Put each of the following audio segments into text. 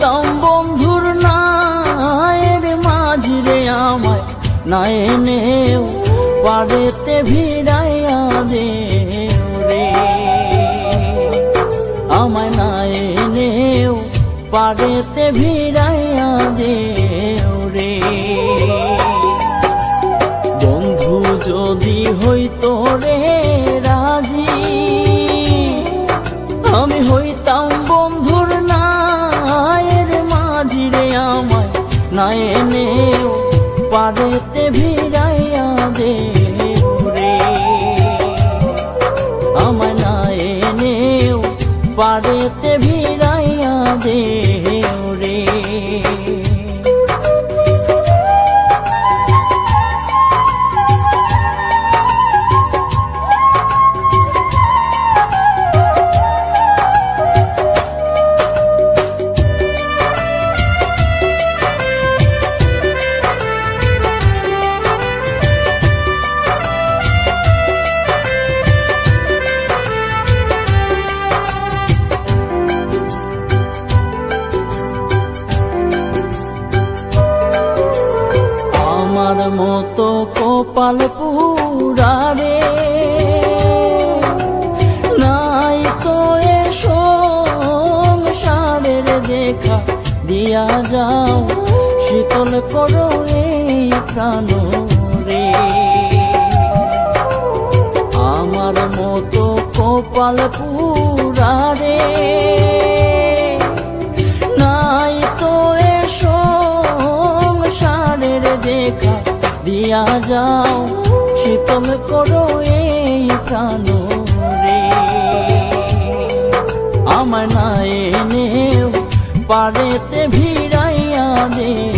হইতাম বন্ধুর নায়ের মাঝরে আমায় নায়নেও পারেতে ভিড়াইয়া দে রে। আমায় নায়নেও পারেতে ভিড়াইয়া দে রে। বন্ধু যদি হইতো রে রাজি, আমি হই পারেতে ভিড়াইয়া দে। আমার মতো কপাল পুরারে নাই তো এ সংসারের দেখা দিয়া যাও, শীতল করো এই প্রাণ রে। আমার মতো কপাল পুরারে নাই দিয়া যাও শীতল করো এই প্রাণ রে। আমার না এনেও পারেতে ভিড়াইয়া দেও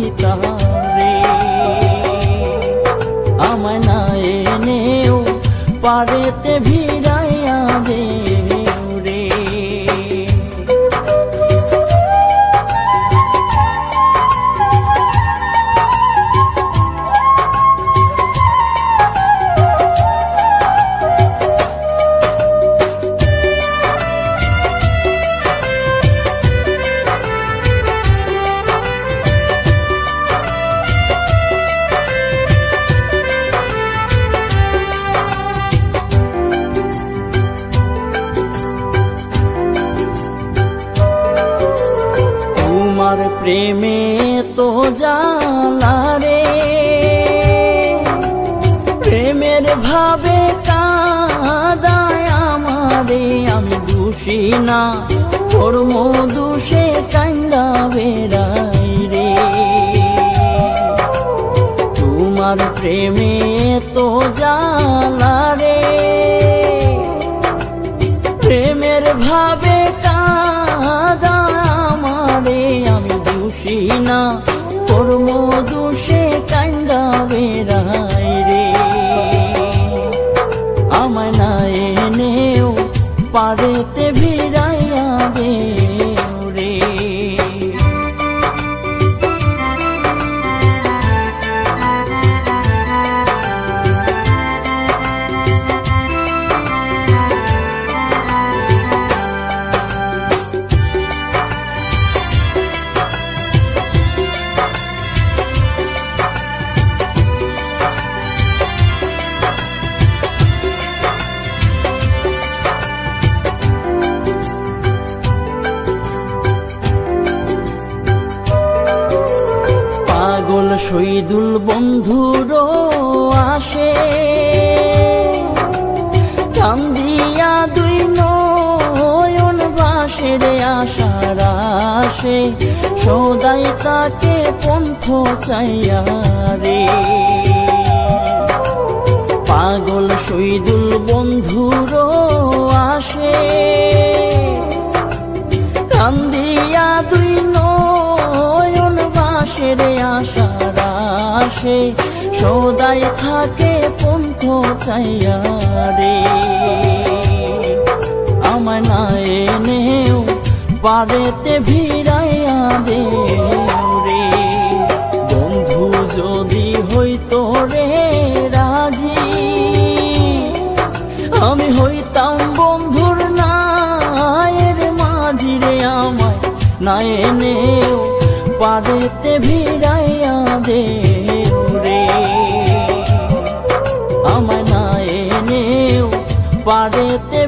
খুইলা কইতা রে আমায় না এনেও পারেতে ভিড়াইয়া দেও প্রেমে তো জালা রে। প্রেমের ভাবে কাদায় আমারে, আমি দোষী না। তোর দোষে কান্দা বেড়াই রে। দোষী না তোর মধুষে শহীদুল বন্ধুরও আসে। কান্দিয়া দুই নয়ন বাসের আশার আসে। সদাই তাকে পন্থ চাইয়া রে। পাগল শহীদুল আসে সদাই থাকে পন্থ চাইয়া রে। আমায় না এনেও পারেতে ভিড়াইয়া দে রে। বন্ধু যদি হইতো রে রাজি, আমি হইতাম বন্ধুর নায়ের মাঝি রে। আমায় না এনেও পারেতে পারেতে